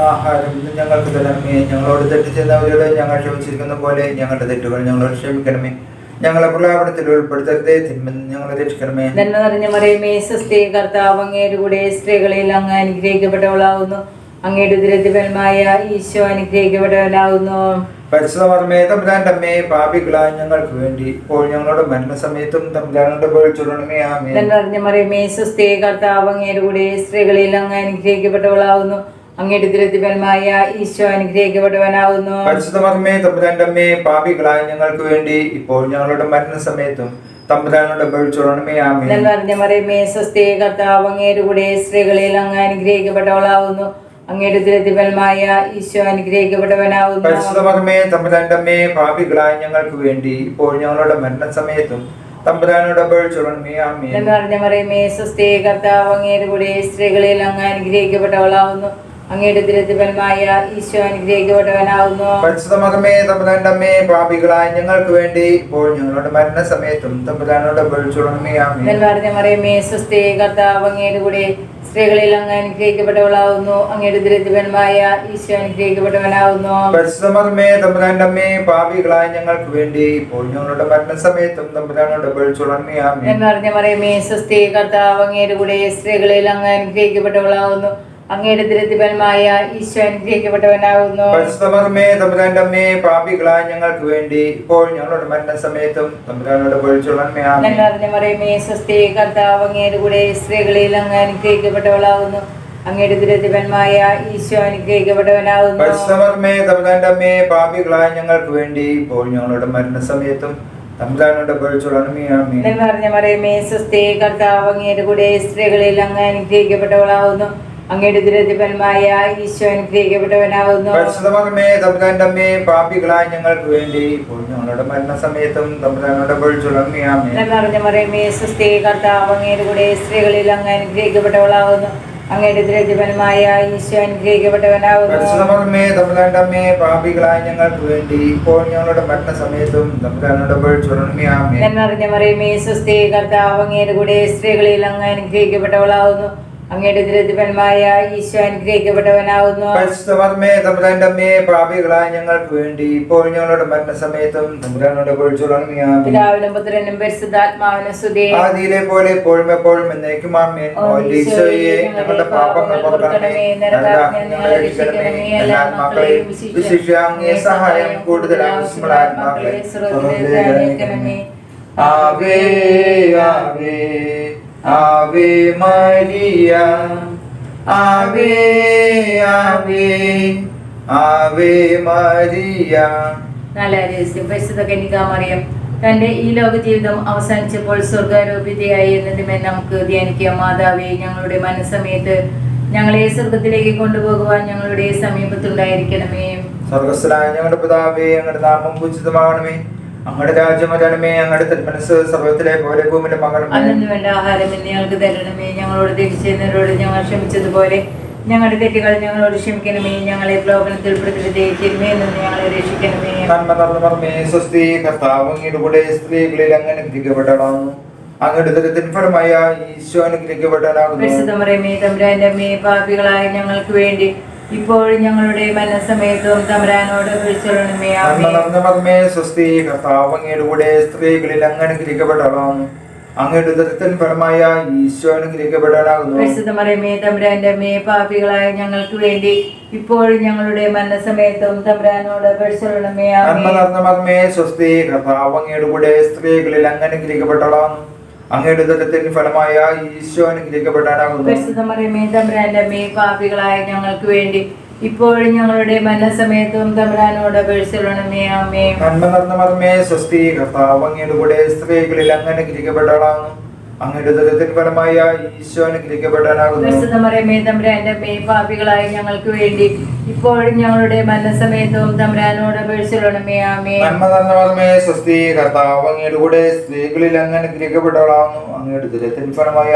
ആഹാരം ഞങ്ങൾക്ക് തരണമേ. ഞങ്ങളോട് തെറ്റ് ചെയ്യുന്നവരോട് ഞങ്ങൾ ക്ഷമിച്ചിരിക്കുന്ന പോലെ ഞങ്ങളുടെ തെറ്റുകൾ ഞങ്ങളോട് ക്ഷമിക്കണമേ. ഞങ്ങളെ പ്രലാപനത്തിൽ ഉൾപ്പെടുത്തരുതേ തിന്മെന്ന് ഞങ്ങളെ രക്ഷിക്കണമേ. നന്മ നിറഞ്ഞ മറിയമേ സ്ത്രീ കർത്താവ് അങ്ങേരുടെ കൂടെ സ്ത്രീകളിൽ അങ്ങ് അനുഗ്രഹിക്കപ്പെട്ടവളാവുന്നു. അങ്ങയുടെ ദുരിതഫലമായ ഈശോ അനുഗ്രഹിക്കപ്പെടാനാവുന്നു പരിശുദ്ധമർമ്മേ തമ്പുരാന്റെ അമ്മേ പാപികളായ ഞങ്ങൾക്ക് വേണ്ടി ഇപ്പോൾ ഞങ്ങളുടെ മരണസമയത്തും തമ്പുരാനോട് പേടിച്ചുടണമേ ആമേ നിറഞ്ഞ മറിയമേ സ്വസ്തി കർത്താവ് അങ്ങയുടെ കൂടെ സ്ത്രീകളിൽ അങ്ങ് അനുഗ്രഹിക്കപ്പെട്ടവളാവുന്നു. അങ്ങയുടെ ദുരിതഫലമായ ഈശോ അനുഗ്രഹിക്കപ്പെട്ടവനാവുന്നു. പരിശുദ്ധമർമ്മേ തമ്പുരാന്റെ അമ്മേ പാപികളായ ഞങ്ങൾക്ക് വേണ്ടി ഇപ്പോൾ ഞങ്ങളുടെ മരണസമയത്തും തമ്പുരാനോട് പേടിച്ചുടണമേ ആമേ നിറഞ്ഞ മറിയമേ സ്വസ്തി കർത്താവ് അങ്ങയുടെ കൂടെ സ്ത്രീകളിൽ അങ്ങ് അനുഗ്രഹിക്കപ്പെട്ടവളാവുന്നു. അങ്ങയുടെ ദുരിതഫലമായ ഈശോ തമ്പുരാന്റെ പാപികളായ ഞങ്ങൾക്ക് വേണ്ടി ഇപ്പോൾ ഞങ്ങളുടെ മരണസമയത്തും പറഞ്ഞ മറിയമേ സ്വസ്തി കർത്താവ് അങ്ങയുടെ കൂടെ സ്ത്രീകളിൽ അങ്ങ് അനുഗ്രഹിക്കപ്പെട്ടവളാവുന്നു. അങ്ങയുടെ ദുരിതപരമായ ഈശോ അനുഗ്രഹിക്കപ്പെട്ടവനാവുന്നു പരിശുദ്ധമകമേ തമ്പുരാന്റെ അമ്മേ പാപികളായ ഞങ്ങൾക്ക് വേണ്ടി ഇപ്പോൾ ഞങ്ങളുടെ മരണസമയത്തും തമ്പുരാനോട് എന്ന് മറിയമേ സ്വസ്തി കർത്താവ് അങ്ങയുടെ കൂടെ സ്ത്രീകളിൽ അങ്ങ് അനുഗ്രഹിക്കപ്പെട്ടവളാവുന്നു അങ്ങയുടെ ദുരിതപരമായ ഈശോ അനുഗ്രഹിക്കപ്പെട്ടവനാവുന്നു പരിശുദ്ധമകമേ തമ്പുരാന്റെ അമ്മേ പാപികളായ ഞങ്ങൾക്ക് വേണ്ടി ഇപ്പോൾ ഞങ്ങളുടെ മരണസമയത്തും തമ്പുരാനോട് എന്ന് മറിയമേ സ്വസ്തി കർത്താവ് അങ്ങയുടെ കൂടെ സ്ത്രീകളിൽ അങ്ങ് അനുഗ്രഹിക്കപ്പെട്ടവളാവുന്നു അങ്ങയുടെ ദുരിതഫലമായ ഈശോ അനുഗ്രഹിക്കപ്പെട്ടവനാകുന്നു. പരിശുദ്ധമകമേ തമ്പുരാന്റെ അമ്മേ പാപികളായ ഞങ്ങൾക്ക് വേണ്ടി ഇപ്പോൾ ഞങ്ങളുടെ മരണസമയത്തും തമ്പുരാനോട് ഞങ്ങളതിനെ മറിയമേ സ്വസ്തി കർത്താവ് അങ്ങയുടെ കൂടെ സ്ത്രീകളിൽ അങ്ങ് അനുഗ്രഹിക്കപ്പെട്ടവളാകുന്നു. അങ്ങയുടെ ദുരിതഫലമായ ഈശോ അനുഗ്രഹിക്കപ്പെട്ടവനാകുന്നു. പരിശുദ്ധമർമ്മേ തമ്പുരാന്റെ അമ്മേ പാപികളായ ഞങ്ങൾക്ക് വേണ്ടി ഇപ്പോൾ ഞങ്ങളുടെ മരണസമയത്തും സമയത്തും മറിയമേ സ്വസ്തി കർത്താവ് അങ്ങയുടെ കൂടെ സ്ത്രീകളിൽ അങ്ങ് അനുഗ്രഹിക്കപ്പെട്ടവളാവുന്നു അങ്ങയുടെ ദുരിതഫലമായ ഈശോ തമ്പുരാന്റെ അമ്മേ പാപികളായ ഞങ്ങൾക്ക് വേണ്ടി ഇപ്പോൾ ഞങ്ങളുടെ മരണസമയത്തും തമ്പുരാനോട് പറഞ്ഞ മറിയമേ കർത്താവ് അങ്ങയുടെ കൂടെ സ്ത്രീകളിൽ അങ്ങ് അനുഗ്രഹിക്കപ്പെട്ടവളാവുന്നു. അങ്ങയുടെ ദുരിതഫലമായ ഈശോ തമ്പുരാന്റെ അമ്മേ പാപികളായ ഞങ്ങൾക്ക് വേണ്ടി ഇപ്പോൾ ഞങ്ങളുടെ മരണസമയത്തും തമ്പുരാനോട് എന്നറിഞ്ഞ മറിയമേ കർത്താവ് അങ്ങയുടെ കൂടെ സ്ത്രീകളിൽ അങ്ങ് അനുഗ്രഹിക്കപ്പെട്ടവളാവുന്നു. അങ്ങയുടെ ദുരിതഫലമായ ഈശോ അനുഗ്രഹിക്കപ്പെട്ടവനാവുന്നു. പരിശുദ്ധവർമ്മേ തമ്പുരാന്റെ അമ്മയെ പാപികളായ ഞങ്ങൾക്ക് വേണ്ടി ഇപ്പോൾ ഞങ്ങളുടെ മരണസമയത്തും തമ്പുരാനോട് പിതാവിനും പുത്രനും പരിശുദ്ധാത്മാവിനും സ്തുതി. ആദിയിലെ പോലെ എപ്പോഴും എപ്പോഴും എന്നേക്കും ആമേൻ. ഈശോയെ ഞങ്ങളുടെ പാപങ്ങൾ രക്ഷിക്കണമേ. എല്ലാ ആത്മാക്കളെയും വിശിഷ്യ അങ്ങേ സഹായം കൂടുതൽ ആവശ്യമുള്ള ആത്മാക്കളെ ആവേ ആവേ ആവേ മരിയ ആവേ ആവേ ആവേ മരിയ. നല്ല രഹസ്യം. പരിശുദ്ധ കന്യകാമറിയം തന്റെ ഈ ലോക ജീവിതം അവസാനിച്ചപ്പോൾ സ്വർഗാരോപിതയായി എന്നതിമേ നമുക്ക് ധ്യാനിക്കുക മാതാവേ ഞങ്ങളുടെ മനസ്സമയത്ത് ഞങ്ങളെ സ്വർഗത്തിലേക്ക് കൊണ്ടുപോകുവാൻ ഞങ്ങളുടെ സമീപത്തുണ്ടായിരിക്കണമേ. സ്വർഗസ്ഥലായ ഞങ്ങളുടെ പിതാവേ ഞങ്ങളുടെ നാമം പൂജിതമാകണമേ. അങ്ങയുടെ രാജ്യം വരണമേ അങ്ങയുടെ തിരുമനസ് സർവത്തിലെ പോലെ ഭൂമിന്റെ മകൾ അന്നു വേണ്ട ആഹാരം ഇന്ന് ഞങ്ങൾക്ക് തരണമേ. ഞങ്ങളോട് തിരിച്ചെന്നവരോട് ഞങ്ങൾ ക്ഷമിച്ചതുപോലെ ഞങ്ങളുടെ തെറ്റുകൾ ഞങ്ങളോട് ക്ഷമിക്കണമേ. ഞങ്ങളെ പ്രലോഭനത്തിൽ നിന്ന് ഞങ്ങളെ രക്ഷിക്കണമേ. നന്മ നിറഞ്ഞ മർമ്മേ സ്വസ്തി കർത്താവ് അങ്ങയുടെ കൂടെ സ്ത്രീകളിൽ അങ്ങനെ അനുഗ്രഹിക്കപ്പെട്ടതാകുന്നു അങ്ങയുടെ ഫലമായ ഈശോ തമ്പുരാന്റെ പാപികളായ ഞങ്ങൾക്ക് വേണ്ടി ഇപ്പോഴും ഞങ്ങളുടെ മരണസമയത്തും തമരാനോട് വിളിച്ചോളണമേ സ്വസ്തി കർത്താവ് അങ്ങയുടെ കൂടെ സ്ത്രീകളിൽ അങ്ങനെ ഗ്രഹപ്പെടണം അങ്ങയുടെ ഫലമായ ഈശോ പാപികളായ ഞങ്ങൾക്ക് വേണ്ടി ഇപ്പോഴും ഞങ്ങളുടെ മരണസമയത്തും തമ്പുരാനോട് പരിശോധനമേ സ്വസ്തി കർത്താവ് അങ്ങയുടെ കൂടെ സ്ത്രീകളിൽ അങ്ങനെ അനുഗ്രഹിക്കപ്പെട്ടതാകുന്നു അങ്ങയുടെ ദരിദ്രത്തിൻ ഫലമായ ഈശോ അമ്മേ പാപികളായ ഞങ്ങൾക്ക് വേണ്ടി ഇപ്പോഴും ഞങ്ങളുടെ മരണസമയത്തും തമ്പുരാനോട് വിളിച്ചോളണമേ ആമേ നന്മ മർമ്മേ സ്വസ്തി കർത്താവ് അങ്ങയുടെ കൂടെ സ്ത്രീകളിൽ അങ്ങനെ അനുഗ്രഹിക്കപ്പെട്ടവളാകുന്നു അങ്ങയുടെ ദലത്തിൻ ഫലമായ ഈശോ അനുഗ്രഹിക്കപ്പെടാനാകുന്നു. പരിശുദ്ധമറിയമേ തമ്പുരാന്റെ പാപികളായ ഞങ്ങൾക്ക് വേണ്ടി ഇപ്പോഴും ഞങ്ങളുടെ മരണസമയത്തും തമ്പുരാനോട് വിളിച്ചോളണമേ ആമേ നന്മ മർമ്മേ സ്വസ്തി കർത്താവ് അങ്ങയുടെ കൂടെ സ്ത്രീകളിൽ അങ്ങ് അനുഗ്രഹിക്കപ്പെട്ടവളാകുന്നു അങ്ങയുടെ ദലത്തിൻ ഫലമായ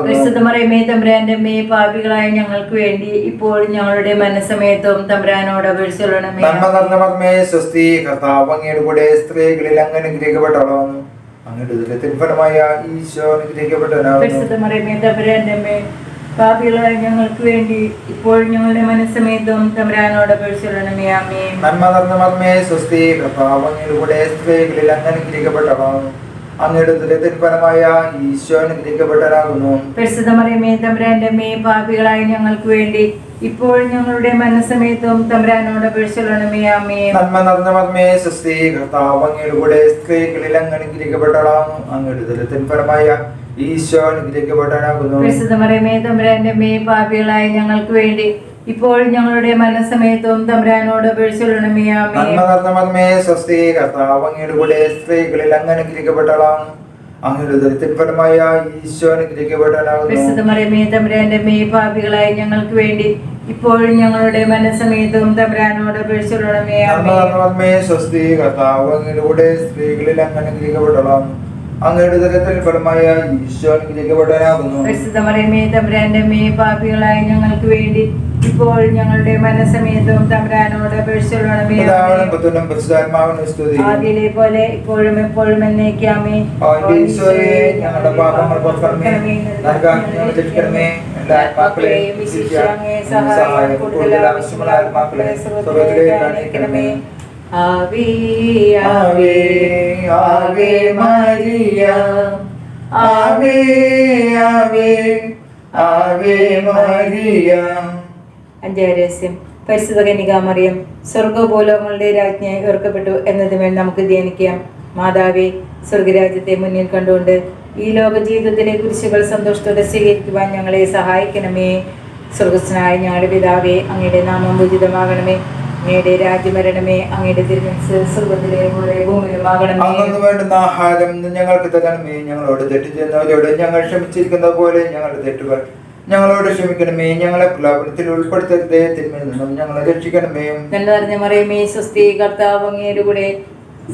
പരിശുദ്ധമറിയമേ തമ്പുരാന്റെ അമ്മേ പാപികളായ ഞങ്ങൾക്ക് വേണ്ടി ഇപ്പോഴും ഞങ്ങളുടെ മരണസമയത്തും തമ്പുരാനോട് അപേക്ഷിച്ചുള്ളണമേ നന്മ സ്വസ്തി കർത്താവ് അങ്ങയുടെ കൂടെ സ്ത്രീകളിൽ അങ്ങനെ അനുഗ്രഹിക്കപ്പെട്ടവളാകുന്നു അങ്ങയുടെ ഫലമായ ഈശോ അനുഗ്രഹിക്കപ്പെട്ടവനാകുന്നു. പാപികളായ ഞങ്ങൾക്ക് വേണ്ടി ഇപ്പോൾ ഞങ്ങളുടെ മനസ്സമയത്തും തമരാനോട് നന്മ മർമ്മേ സ്വസ്തി കർത്താവ് അങ്ങയുടെ സ്ത്രീകളിൽ ഫലമായ ഈശോ അനുഗ്രഹിക്കപ്പെട്ടവനാകുന്നു. പരിശുദ്ധമറിയമേ പാപികളായ ഞങ്ങൾക്ക് വേണ്ടി ഇപ്പോഴും ഞങ്ങളുടെ മനസ്സമയത്തും തമ്പുരാനോട് വിളിച്ചോളണമേ ആമേ നന്മ നിറഞ്ഞ മർമ്മേ സ്വസ്തി കർത്താവ് അങ്ങയുടെ കൂടെ സ്ത്രീകളിൽ ഈശോ തമ്പുരാന്റെ അമ്മേ പാപികളായ ഞങ്ങൾക്ക് വേണ്ടി ഇപ്പോൾ ഞങ്ങളുടെ മനസ്സമയത്തും തമ്പുരാനോട് വിളിച്ചോളണമേ ആമേ നന്മ നിറഞ്ഞ മർമ്മേ സ്വസ്തി കർത്താവ് അങ്ങയുടെ കൂടെ സ്ത്രീകളിൽ അങ്ങനെ അനുഗ്രഹിക്കപ്പെട്ടവളാകുന്നു ഈശോ പരിശുദ്ധമറിയമേ തമ്പുരാന്റെ ഞങ്ങൾക്ക് വേണ്ടി ഇപ്പോഴും ഞങ്ങളുടെ മനസ്സമേതവും തമ്പുരാനോട് മർമ്മേ സ്വസ്തി കർത്താവ് സ്ത്രീകളിൽ അങ്ങനെ അനുഗ്രഹിക്കപ്പെട്ടവളാകുന്നു അങ്ങയുടെ ദുരിതത്തിൻ ഫലമായ ഈശോ അനുഗ്രഹിക്കപ്പെട്ടവനാകുന്നു പരിശുദ്ധമറിയമേ തമ്പുരാന്റെ അമ്മേ പാപികളായ ഞങ്ങൾക്ക് വേണ്ടി ഇപ്പോൾ ഞങ്ങളുടെ മനസ്സമയത്തും തമ്പുരാനോട് സ്തുതി. ആദ്യയിലെ പോലെ ഇപ്പോഴും എപ്പോഴും എന്നേക്കാമേ ഞങ്ങളുടെ പാപങ്ങൾ പുറക്കണമേ വിശിഷ്യാങ്ങേ സഹായം കൂടുതൽ ആവശ്യമുള്ള ആത്മാക്കളെ സ്വർഗത്തിലേക്ക് അണിയിക്കണമേ ആവേ ആവേ ആവേ മരിയ. ആവേ ആവേ ആവേ മരിയ. അഞ്ചാം രഹസ്യം. പരിശുദ്ധ കനികാമറിയം സ്വർഗഭൂലോകങ്ങളുടെ രാജ്ഞിയായി ഓർക്കപ്പെട്ടു എന്നതുമേൽ നമുക്ക് ധ്യാനിക്കാം. മാതാവേ സ്വർഗരാജ്യത്തെ മുന്നിൽ കണ്ടുകൊണ്ട് ഈ ലോക ജീവിതത്തിലെ കുരിശുകൾ സന്തോഷത്തോടെ സ്വീകരിക്കുവാൻ ഞങ്ങളെ സഹായിക്കണമേ. സ്വർഗസ്നായ ഞങ്ങളുടെ പിതാവേ അങ്ങയുടെ നാമം ഉചിതമാകണമേ. അങ്ങയുടെ രാജ്യമരണമേ അങ്ങയുടെ തിരുമനസ് സ്വർഗത്തിലെ പോലെ ഭൂമിയിലുമാകണമേ. അന്നു വേണ്ടുന്ന ആഹാരം ഞങ്ങൾക്ക് തരണമേ. ഞങ്ങളോട് തെറ്റ് ചെയ്യുന്നവരോട് ഞങ്ങൾ ക്ഷമിച്ചിരിക്കുന്ന പോലെ ഞങ്ങളുടെ തെറ്റുകൾ ഞങ്ങളോട് ക്ഷമിക്കണമേ. ഞങ്ങളെ പ്രലോഭനത്തിൽ ഉൾപ്പെടുത്തരുതേ. തിന്മയിൽ നിന്നും ഞങ്ങളെ രക്ഷിക്കണമേ. മറിയമേ സ്വസ്തി കർത്താവ് അങ്ങയുടെ കൂടെ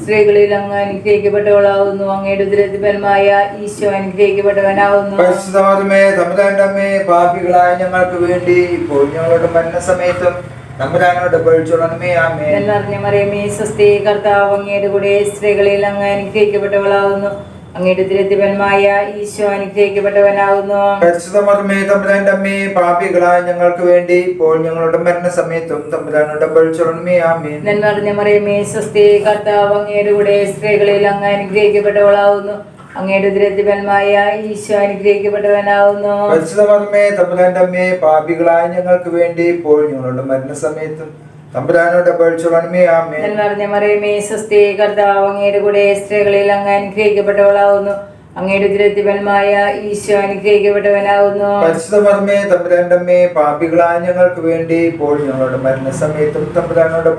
സ്ത്രീകളിൽ അങ്ങ് അനുഗ്രഹിക്കപ്പെട്ടവളാവുന്നു. അങ്ങയുടെ ദുരിതപരമായ ഈശോ അനുഗ്രഹിക്കപ്പെട്ടവനാവുന്നു. പരിശുദ്ധമേ പാപികളായ ഞങ്ങൾക്ക് വേണ്ടി ഇപ്പോൾ ഞങ്ങളുടെ മരണസമയത്തും തമ്പുരാനോട് പഴിച്ചോളണമേ ആമേ നന്മ നിറഞ്ഞ മറിയമേ സ്വസ്തി കർത്താവ് അങ്ങയുടെ കൂടെ സ്ത്രീകളിൽ അങ്ങ് അനുഗ്രഹിക്കപ്പെട്ടവളാകുന്നു അങ്ങയുടെ ഉദരത്തിപരമായ ഈശോ അനുഗ്രഹിക്കപ്പെട്ടവനാവുന്നു. പരിശുദ്ധമേ തമ്പുരാന്റെ അമ്മേ പാപികളായ ഞങ്ങൾക്ക് വേണ്ടി ഇപ്പോൾ ഞങ്ങളുടെ മരണസമയത്തും തമ്പുരാനോട് പഴിച്ചോളണമേ ആമേ നന്മറിഞ്ഞ മറിയമേ സ്വസ്തി കർത്താവ് അങ്ങയുടെ കൂടെ സ്ത്രീകളിൽ അങ്ങ് അനുഗ്രഹിക്കപ്പെട്ടവളാവുന്നു. അങ്ങയുടെ ഉദരത്തിപരമായ ഈശോ അനുഗ്രഹിക്കപ്പെട്ടവനാവുന്നു. പരിശുദ്ധമർമ്മേ തമ്പുരാന്റെ അമ്മേ പാപികളായ ഞങ്ങൾക്ക് വേണ്ടി ഇപ്പോൾ ഞങ്ങളുടെ മരണസമയത്തും തമ്പുരാനോട് പഴിച്ചോളണമേ ആമേ നന്മ നിറഞ്ഞ മറിയമേ സ്വസ്തി കർത്താവ് അങ്ങയുടെ കൂടെ സ്ത്രീകളിൽ അങ്ങ് അനുഗ്രഹിക്കപ്പെട്ടവളാവുന്നു. അങ്ങയുടെ ഉദരത്തിപരമായ ഈശോ അനുഗ്രഹിക്കപ്പെട്ടവനാകുന്നു പരിശുദ്ധമർമ്മേ തമ്പുരാണ്ടമ്മേ പാപികളായ ഞങ്ങൾക്ക് വേണ്ടി ഇപ്പോൾ ഞങ്ങളുടെ മരണസമയത്തും തമ്പുരാനോട്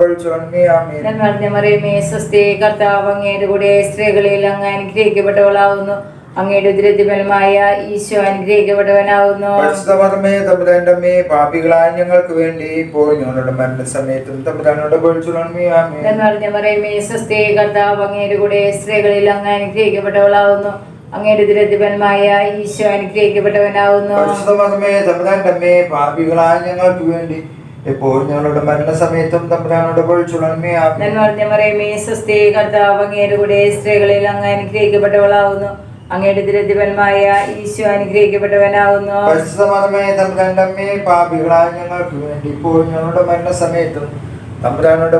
മറിയമേ സ്വസ്തി കർത്താവ് അങ്ങയുടെ കൂടെ സ്ത്രീകളിൽ അങ്ങ് അനുഗ്രഹിക്കപ്പെട്ടവളാകുന്നു അങ്ങയുടെ ഉദരത്തിഫലമായ ഈശോ അനുഗ്രഹിക്കപ്പെട്ടവനാവുന്നു. പരിശുദ്ധമേ തമ്പുരാണ്ടമ്മേ പാപികളായ ഞങ്ങൾക്ക് വേണ്ടി ഇപ്പോൾ ഞങ്ങളുടെ മരണസമയത്തും തമ്പുരാനോട് മറിയമേ സ്വസ്തി കർത്താവ് അങ്ങയുടെ കൂടെ സ്ത്രീകളിൽ അങ്ങ് അനുഗ്രഹിക്കപ്പെട്ടവളാവുന്നു. അങ്ങയുടെ ഉദരത്തിഫലമായ ഈശോ അനുഗ്രഹിക്കപ്പെട്ടവനാവുന്നു. പാപികളായ ഞങ്ങൾക്ക് വേണ്ടി ഞങ്ങളുടെ മരണസമയത്തും തമ്പുരാനോട് സ്വസ്തി കർത്താവ് അങ്ങയുടെ കൂടെ സ്ത്രീകളിൽ അങ്ങ് അനുഗ്രഹിക്കപ്പെട്ടവളാവുന്നു. അങ്ങയുടെ ഉദരത്തിഫലമായ ഈശോ അനുഗ്രഹിക്കപ്പെട്ടവനാവുന്നു. പാപികളായ ഞങ്ങൾക്ക് വേണ്ടി ഞങ്ങളുടെ മരണസമയത്തും തമ്പുരാനോട്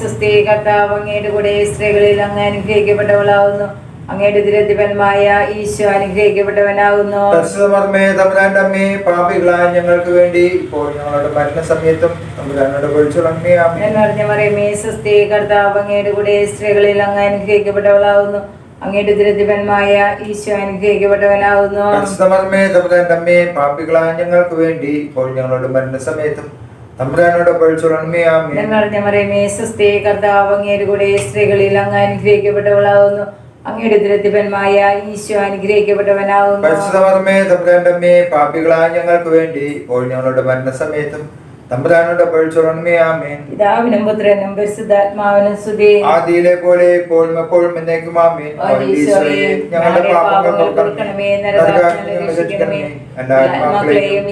സ്വസ്തി കർത്താവ് അങ്ങയുടെ കൂടെ സ്ത്രീകളിൽ അങ്ങ് അനുഗ്രഹിക്കപ്പെട്ടവളാവുന്നു. അങ്ങയുടെ ദുരധിപന്മായ ഈശോ അനുഗ്രഹിക്കപ്പെട്ടവനാകുന്നു. പരിശുദ്ധമേ തമ്പുരാന്റെ പാപികളായ ഞങ്ങൾക്ക് വേണ്ടി ഇപ്പോൾ ഞങ്ങളുടെ മരണസമയത്തും തമ്പുരാനോട് പൊളിച്ചുണമേ ആമേ എന്ന് പറഞ്ഞ മറിയമേ സ്വസ്തി കർത്താവ് അങ്ങയുടെ കൂടെ സ്ത്രീകളിൽ അങ്ങ് അനുഗ്രഹിക്കപ്പെട്ടവളാകുന്നു. അങ്ങയുടെ ദുരധിപന്മായ ഈശോ അനുഗ്രഹിക്കപ്പെട്ടവനാകുന്നു. പരിശുദ്ധമേ തമ്പുരാന്റെ പാപികളായ ഞങ്ങൾക്ക് വേണ്ടി ഇപ്പോൾ ഞങ്ങളുടെ മരണസമയത്തും തമ്പുരാനോട് പൊളിച്ചുണമേ ആമേ എന്ന് പറഞ്ഞ മറിയമേ സ്വസ്തി കർത്താവ് അങ്ങയുടെ കൂടെ സ്ത്രീകളിൽ അങ്ങ് അനുഗ്രഹിക്കപ്പെട്ടവളാവുന്നു അങ്ങയുടെ ഉദരത്തിഫലമായ ഈശോ അനുഗ്രഹിക്കപ്പെട്ടവനാവുന്നു. പരിശുദ്ധമേ പാപികളായ ഞങ്ങൾക്ക് വേണ്ടി ഇപ്പോൾ ഞങ്ങളുടെ മരണസമയത്തും തമ്പുരാനോട് പൊളിച്ചുണമേ ആമേ പിതാവിനും പുത്രനും പരിശുദ്ധാത്മാവിനും സ്തുതി. ആദിയിലെ പോലെ ഇപ്പോഴും എപ്പോഴും എന്നേക്കും ആമേൻ. ഞങ്ങളുടെ പാപങ്ങൾ പൊറുക്കണമേ, നരകാഗ്നിയിൽ രക്ഷിക്കണമേ. എല്ലാ ആത്മാക്കളെയും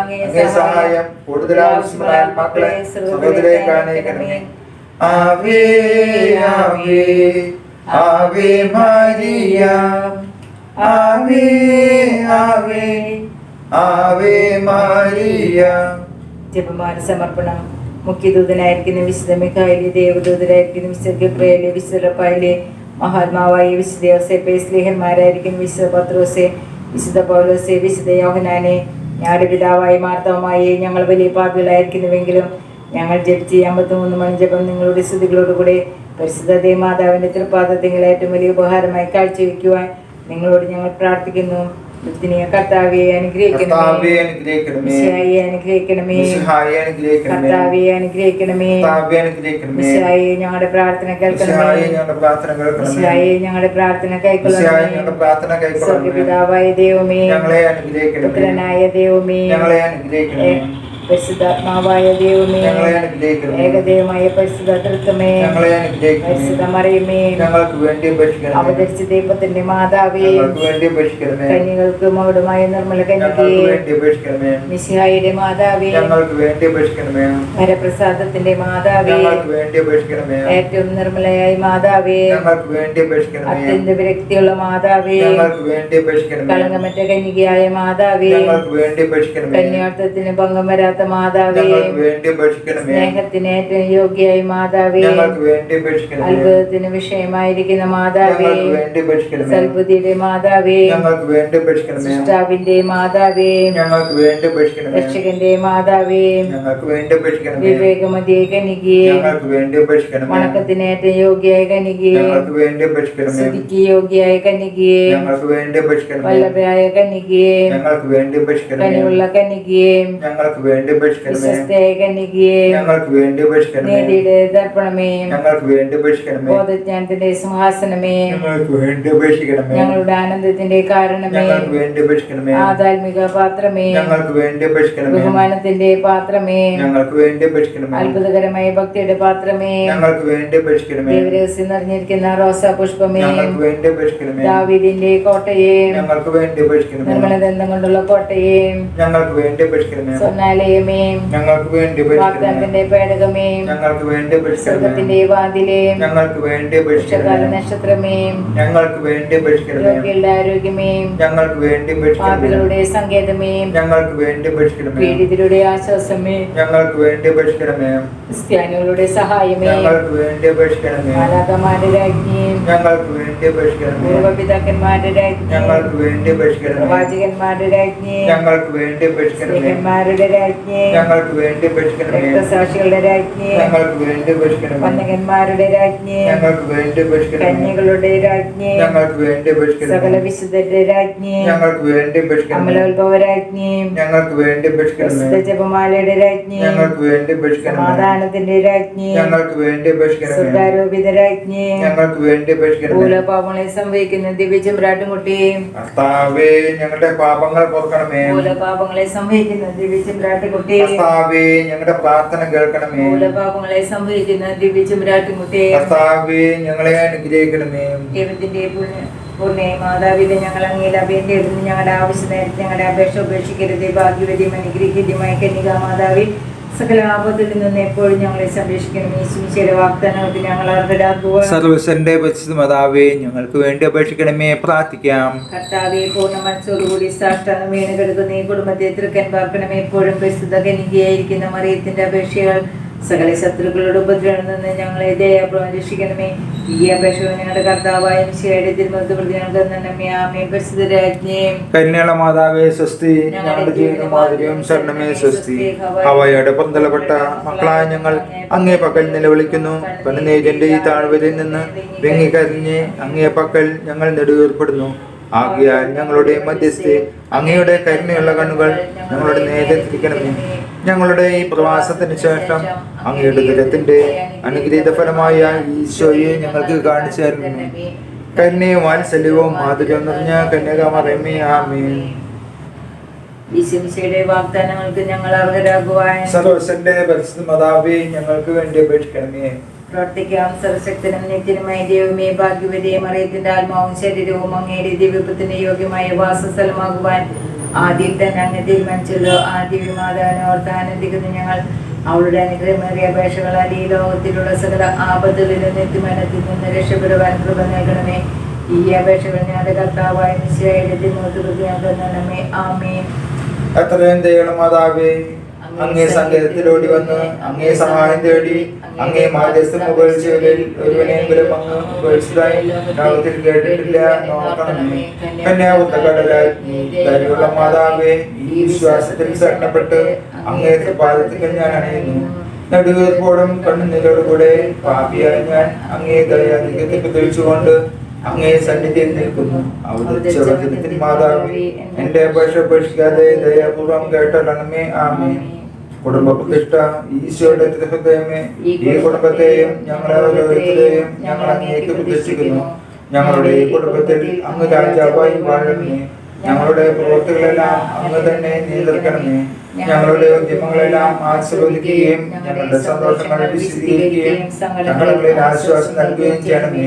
അങ്ങേ സഹായം കൂടുതൽ ആവശ്യമുള്ള ആത്മാക്കളെ സ്വർഗത്തിലേക്ക് ആനയിക്കണമേ. ആവേ ആവേ ആവേ Maria, Ave, Ave, Ave Maria. ജപമാന സമർപ്പണം മുഖ്യദൂതനായിരിക്കുന്ന വിശുദ്ധ മിഖായിലെ ദേവദൂതനായിരിക്കുന്ന വിശുദ്ധ ഗബ്രയിലെ വിശുദ്ധ റപ്പായിലെ മഹാത്മാവായ വിശുദ്ധ യോസേപ്പെ സ്ലേഹന്മാരായിരിക്കുന്ന വിശുദ്ധ പത്രോസെ വിശുദ്ധ പൗലോസെ വിശുദ്ധ യോഹനാനെ ഞങ്ങളുടെ പിതാവായ മാർത്തവമായി ഞങ്ങൾ വലിയ പാപികളായിരിക്കുന്നുവെങ്കിലും ഞങ്ങൾ ജപിച്ച് അമ്പത്തിമൂന്ന് മണി ജപം നിങ്ങളുടെ സ്തുതികളോടുകൂടെ പരിശുദ്ധ ദേമാതാവിന്റെ തൃപ്പാദത്തിങ്ങൾ ഏറ്റവും വലിയ ഉപഹാരമായി കാഴ്ചവെക്കുവാൻ നിങ്ങളോട് ഞങ്ങൾ പ്രാർത്ഥിക്കുന്നു. കർത്താവെ അനുഗ്രഹിക്കണമേ. അനുഗ്രഹിക്കണമേ. കർത്താവെ ഞങ്ങളുടെ പ്രാർത്ഥന കേൾക്കണമേ. ഞങ്ങളുടെ പ്രാർത്ഥന കൈക്കൊള്ളണമേ സ്വർഗപിതാവായ ദൈവമേ. ഞങ്ങളെ അനുഗ്രഹിക്കണമേ. പുത്രനായ ദൈവമേ. ഞങ്ങളെ അനുഗ്രഹിക്കണമേ. ഏ- പരിശുദ്ധാത്മാവായ ദൈവമേ ഏകദേവമായ പരിശുദ്ധ തൃത്വമേ പരിശുദ്ധ മറിയമേ ഞങ്ങൾക്ക് വേണ്ടി അവതരിച്ച ദൈവത്തിന്റെ മാതാവേ കന്യകൾക്കും മൗഢമായ നിർമ്മല മിശിഹായുടെ മാതാവേ ഞങ്ങൾക്ക് വേണ്ടി അപേക്ഷിക്കണമേ. വരപ്രസാദത്തിന്റെ മാതാവേ വേണ്ടി അപേക്ഷിക്കണമേ. ഏറ്റവും നിർമ്മലയായ മാതാവേ ഞങ്ങൾക്ക് വേണ്ടി അപേക്ഷിക്കണമേ. അത്യന്ത വിരക്തിയുള്ള മാതാവേ ഞങ്ങൾക്ക് വേണ്ടി അപേക്ഷിക്കണമേ. കളങ്കമറ്റ കന്യകയായ മാതാവേ ഞങ്ങൾക്ക് വേണ്ടി അപേക്ഷിക്കണമേ. കന്യാർത്ഥത്തിന് ഭംഗം വരാത്ത മാതാവേ വേണ്ടി അപേക്ഷിക്കണമേ സ്നേഹത്തിന് ഏറ്റവും യോഗ്യായി മാതാവേ അത്ഭുതത്തിന് വിഷയമായിരിക്കുന്ന മാതാവേ സൽബുദ്ധിയുടെ മാതാവേ സൃഷ്ടാവിന്റെ മാതാവേ രക്ഷകന്റെ മാതാവേ വിവേകമതിയെ കനികയെ വണക്കത്തിന് ഏറ്റവും യോഗ്യായ കനികയെ സ്തുതിക്ക് യോഗ്യയായ കന്യകയെ ഞങ്ങൾക്ക് വേണ്ടി അപേക്ഷിക്കണമേ വല്ലഭയായ കന്യകയെ ഞങ്ങൾക്ക് വേണ്ടി വേണ്ടി ഞങ്ങൾക്ക് വേണ്ടി അപേക്ഷിക്കണമേ നീതിയുടെ ദർപ്പണമേ ഞങ്ങൾക്ക് വേണ്ടി അപേക്ഷിക്കണമേ ബോധജ്ഞാനത്തിന്റെ സിംഹാസനമേ ഞങ്ങൾക്ക് വേണ്ടി ഉപേക്ഷിക്കണമേ ഞങ്ങളുടെ ആനന്ദത്തിന്റെ കാരണമേ ഞങ്ങൾക്ക് വേണ്ടി ഉപേക്ഷിക്കണമേ ആധാത്മിക പാത്രമേ ഞങ്ങൾക്ക് വേണ്ടി ഉപേക്ഷിക്കണമേ ബഹുമാനത്തിന്റെ പാത്രമേ ഞങ്ങൾക്ക് വേണ്ടി ഉപേക്ഷിക്കണമേ അത്ഭുതകരമായ ഭക്തിയുടെ പാത്രമേ ഞങ്ങൾക്ക് വേണ്ടി ഉപേക്ഷിക്കണമേ ദൈവരഹസ്യം നിറഞ്ഞിരിക്കുന്ന റോസാ പുഷ്പമേ ഞങ്ങൾക്ക് വേണ്ടി ഉപേക്ഷിക്കണമേ ദാവീദിന്റെ കോട്ടയെ ഞങ്ങൾക്ക് വേണ്ടി അപേക്ഷിക്കണമേ നിർമ്മലദന്തം കൊണ്ടുള്ള കോട്ടയെ ഞങ്ങൾക്ക് വേണ്ടി അപേക്ഷിക്കണമേ സ്വർണാലയമേ ഞങ്ങൾക്ക് വേണ്ടി വാഗ്ദാനത്തിന്റെ പേടകമേ ഞങ്ങൾക്ക് വേണ്ടി സ്വർഗത്തിന്റെ വാതിലേ ഞങ്ങൾക്ക് വേണ്ടി നക്ഷത്രമേ ഞങ്ങൾക്ക് വേണ്ടി രോഗികളുടെ ആരോഗ്യമേ ഞങ്ങൾക്ക് വേണ്ടി പാപികളുടെ സങ്കേതമേ ഞങ്ങൾക്ക് വേണ്ടി പീഡിതരുടെ ആശ്വാസമേ ഞങ്ങൾക്ക് വേണ്ടി ക്രിസ്ത്യാനികളുടെ സഹായമേ ഞങ്ങൾക്ക് വേണ്ടി അപേക്ഷിക്കണമേ മാലാകമാരുടെ രാജ്ഞി ഞങ്ങൾക്ക് വേണ്ടി പൂർവപിതാക്കന്മാരുടെ രാജ്ഞി ഞങ്ങൾക്ക് വേണ്ടി പ്രവാചകന്മാരുടെ രാജ്ഞി ഞങ്ങൾക്ക് വേണ്ടി സ്നേഹന്മാരുടെ രാജ്ഞി ഞങ്ങൾക്ക് വേണ്ടി അപേക്ഷിക്കണമേ രക്തസാക്ഷികളുടെ രാജ്ഞി ഞങ്ങൾക്ക് വേണ്ടി അപേക്ഷിക്കണമേ വന്യകന്മാരുടെ രാജ്ഞി ഞങ്ങൾക്ക് വേണ്ടി അപേക്ഷിക്കണമേ കന്യകളുടെ രാജ്ഞി ഞങ്ങൾക്ക് വേണ്ടി സകല അപേക്ഷിക്കണമേ വിശുദ്ധരുടെ രാജ്ഞിയെ ഞങ്ങൾക്ക് വേണ്ടി അപേക്ഷിക്കണമേ അമലോത്ഭവ രാജ്ഞി ഞങ്ങൾക്ക് വേണ്ടി അപേക്ഷിക്കണമേ പ്രസിദ്ധ ജപമാലയുടെ രാജ്ഞി ഞങ്ങൾക്ക് വേണ്ടി അപേക്ഷിക്കണമേ സമാധാനത്തിന്റെ രാജ്ഞി ഞങ്ങൾക്ക് വേണ്ടി അപേക്ഷിക്കണമേ സുധാരോപിത രാജ്ഞി ഞങ്ങൾക്ക് വേണ്ടി അപേക്ഷിക്കണമേ മൂലപാപങ്ങളെ സംഭവിക്കുന്ന ദിവ്യചമ്പ്രാട്ടുംകുട്ടിയും കർത്താവേ ഞങ്ങളുടെ പാപങ്ങൾ പൊറുക്കണമേ. മൂലപാപങ്ങളെ സംഭവിക്കുന്ന ദിവ്യചമ്പ്രാട്ടുംകുട്ടിയും കർത്താവേ ഞങ്ങളുടെ പ്രാർത്ഥന കേൾക്കണമേ. മൂലപാപങ്ങളെ സംഭവിക്കുന്ന ദിവ്യചമ്പ്രാട്ടുംകുട്ടിയും കർത്താവേ ഞങ്ങളെ അനുഗ്രഹിക്കണമേ. ദൈവത്തിന്റെ പുണ്യ പൂർണ മാതാവിനെ ഞങ്ങൾ അങ്ങയിൽ അഭയം തേടുന്നു ഞങ്ങളുടെ ആവശ്യ നേരത്തെ ഞങ്ങളുടെ അപേക്ഷ ഉപേക്ഷിക്കരുത്. ഭാഗ്യവതിയും അനുഗ്രഹിക്കുന്നതുമായ കന്യക മാതാവിൽ സകല ആപത്തിൽ നിന്ന് എപ്പോഴും ഞങ്ങളെ സംരക്ഷിക്കണം. യേശുമിശയുടെ വാഗ്ദാനങ്ങൾക്ക് ഞങ്ങൾ സർവസന്റെ പരിശുദ്ധമാതാവേ ഞങ്ങൾക്ക് വേണ്ടി അപേക്ഷിക്കണമേ. പ്രാർത്ഥിക്കാം. കർത്താവെ പൂർണ മനസ്സോടുകൂടി സാഷ്ടാംഗം വീണ് കിടക്കുന്ന ഈ കുടുംബത്തെ തൃക്കൻ പാർക്കണം എപ്പോഴും പ്രസ്തുത കനികയായിരിക്കുന്ന മറിയത്തിന്റെ അപേക്ഷകൾ സകല ശത്രുക്കളുടെ ഉപദ്രവം നിന്ന് ഞങ്ങളെ ദയാപൂർവം രക്ഷിക്കണമേ. ഈ അപേക്ഷ ഞങ്ങളുടെ കർത്താവായ മിശിയുടെ തിരുമത്ത് പ്രതി ഞങ്ങൾക്ക് തന്നെ ആമേ പ്രസിദ്ധ രാജ്ഞേ. കന്യാള മാതാവേ സ്വസ്തി. ഞങ്ങളുടെ മാധുര്യം ശരണമേ സ്വസ്തി. അവയുടെ പന്തലപ്പെട്ട മക്കളായ ഞങ്ങൾ അങ്ങേ പക്കൽ നിലവിളിക്കുന്നു. പനനേജന്റെ ഈ താഴ്വരയിൽ നിന്ന് വെങ്ങിക്കരിഞ്ഞ് അങ്ങേ പക്കൽ ഞങ്ങൾ നെടുവേർപ്പെടുന്നു. ആകിയാൽ ഞങ്ങളുടെ മധ്യസ്ഥെ അങ്ങയുടെ കരുണയുള്ള കണ്ണുകൾ ഞങ്ങളുടെ നേരെ തിരിക്കണമേ. ഞങ്ങളുടെ ഈ പ്രവാസത്തിന് ശേഷം അങ്ങയുടെ ദുരത്തിന്റെ അനുഗ്രഹീത ഫലമായ ഈശോയെ ഞങ്ങൾക്ക് കാണിച്ചു തരുന്നു. കന്യയും വാത്സല്യവും മാധുര്യം നിറഞ്ഞ കന്യകമറയമേ ആമേൻ. ഈശോമിശയുടെ വാഗ്ദാനങ്ങൾക്ക് ഞങ്ങൾ അർഹരാകുവാൻ സർവസന്റെ പരിശുദ്ധ മാതാവേ ഞങ്ങൾക്ക് വേണ്ടി അപേക്ഷിക്കണമേ. പ്രവർത്തിക്കാം സർവശക്തനും നിത്യനുമായ ദൈവമേ ഭാഗ്യവതിയെ ആത്മാവും ശരീരവും അങ്ങയുടെ ദിവ്യത്വത്തിന്റെ യോഗ്യമായ വാസസ്ഥലമാകുവാൻ ആദ്യം തന്നെ അങ്ങ് തീരുമാനിച്ചല്ലോ ആ ഓർത്ത് ഞങ്ങൾ. അവളുടെ അനുഗ്രഹമേറിയ അപേക്ഷകളാൽ ഈ ലോകത്തിലുള്ള സകല ആപത്തുകളിൽ നിന്ന് എത്തിമാനത്തിൽ നിന്ന് രക്ഷപ്പെടുവാൻ കൃപ നൽകണമേ. ഈ അപേക്ഷകൾ ഞാൻ കർത്താവായി നിശ്ചയത്തിൽ നൽകണമേ ആമേ എത്രയും ദയുള്ള അങ്ങേ സങ്കേതത്തിലോടി വന്ന് അങ്ങേ സഹായം തേടി അങ്ങേ മാധ്യസ്ഥം ഉപേക്ഷിച്ചവരിൽ ഒരുവനെങ്കിലും അങ്ങ് ഉപേക്ഷിച്ചതായി ലോകത്തിൽ കേട്ടിട്ടില്ല നോക്കണമേ കന്യാകുത്തകടലായി ദയുള്ള മാതാവേ ഈ വിശ്വാസത്തിൽ ശരണപ്പെട്ട് അങ്ങേ പാദത്തിൽ ഞാൻ അണയുന്നു. നടുവീർപ്പോടും കണ്ണുനീരോടുകൂടെ പാപിയായി ഞാൻ അങ്ങേ ദയാധികത്തെ പ്രതീക്ഷിച്ചുകൊണ്ട് അങ്ങേ സന്നിധിയിൽ നിൽക്കുന്നു. അവിടുത്തെ മാതാവ് എന്റെ അപേക്ഷ ഉപേക്ഷിക്കാതെ ദയാപൂർവം കേട്ടണമേ ആമേ കുടുംബ പ്രതിഷ്ഠ ഈശോയുടെ തിരുഹൃദയമേ ഈ കുടുംബത്തെയും ഞങ്ങളെ ഓരോരുത്തരെയും ഞങ്ങൾ അങ്ങേക്ക് പ്രതിഷ്ഠിക്കുന്നു ഞങ്ങളുടെ ഈ കുടുംബത്തിൽ അങ്ങ് രാജാവായി വാഴണമേ. ഞങ്ങളുടെ പ്രവൃത്തികളെല്ലാം അങ്ങ് തന്നെ നിയന്ത്രിക്കണമേ ഞങ്ങളുടെ ഉദ്യമങ്ങളെല്ലാം ആസ്വദിക്കുകയും ഞങ്ങളുടെ സന്തോഷങ്ങൾ വിശദീകരിക്കുകയും ഞങ്ങളിൽ ആശ്വാസം നൽകുകയും ചെയ്യണമേ.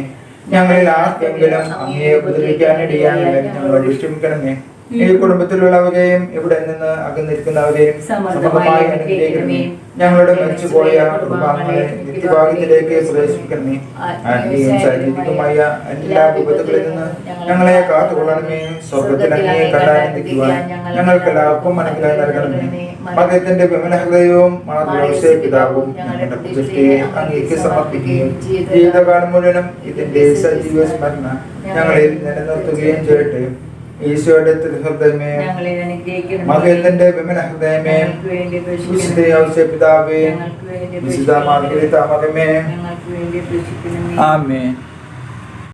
ഞങ്ങളിൽ ആർക്കെങ്കിലും അങ്ങയെ ഉപദ്രവിക്കാനിടയാണെങ്കിൽ ഞങ്ങൾ ക്ഷമിക്കണമേ ഈ കുടുംബത്തിലുള്ളവരെയും ഇവിടെ നിന്ന് അകന്നിരിക്കുന്നവരെയും സമഗ്രമായി അനുഗ്രഹിക്കണമേ. ഞങ്ങളുടെ മരിച്ചുപോയ കുടുംബാംഗങ്ങളെ നിത്യഭാഗ്യത്തിലേക്ക് പ്രവേശിപ്പിക്കണമേ. ആത്മീയം ശാരീരികമായ എല്ലാ വിപത്തുകളിൽ നിന്ന് ഞങ്ങളെ കാത്തുകൊള്ളണമേ. സ്വർഗത്തിൽ അങ്ങയെ കണ്ടാനന്ദിക്കുവാൻ ഞങ്ങൾക്ക് എല്ലാവർക്കും അനുഗ്രഹം നൽകണമേ. മതത്തിന്റെ വിമനഹൃദയവും പിതാവും ഞങ്ങളുടെ പ്രതിഷ്ഠയെ അങ്ങേക്ക് സമർപ്പിക്കുകയും ജീവിതകാലം മുഴുവനും ഇതിന്റെ സജീവ സ്മരണ ഞങ്ങളിൽ നിലനിർത്തുകയും ചെയ്യട്ടെ. ഈശോയുടെ തിരുഹൃദയമേ മകത്തിന്റെ വിമല ഹൃദയമേ വിശുദ്ധ. ഔഷധ പിതാവേ വിശുദ്ധ മാർഗരിത മകമേ ആമേ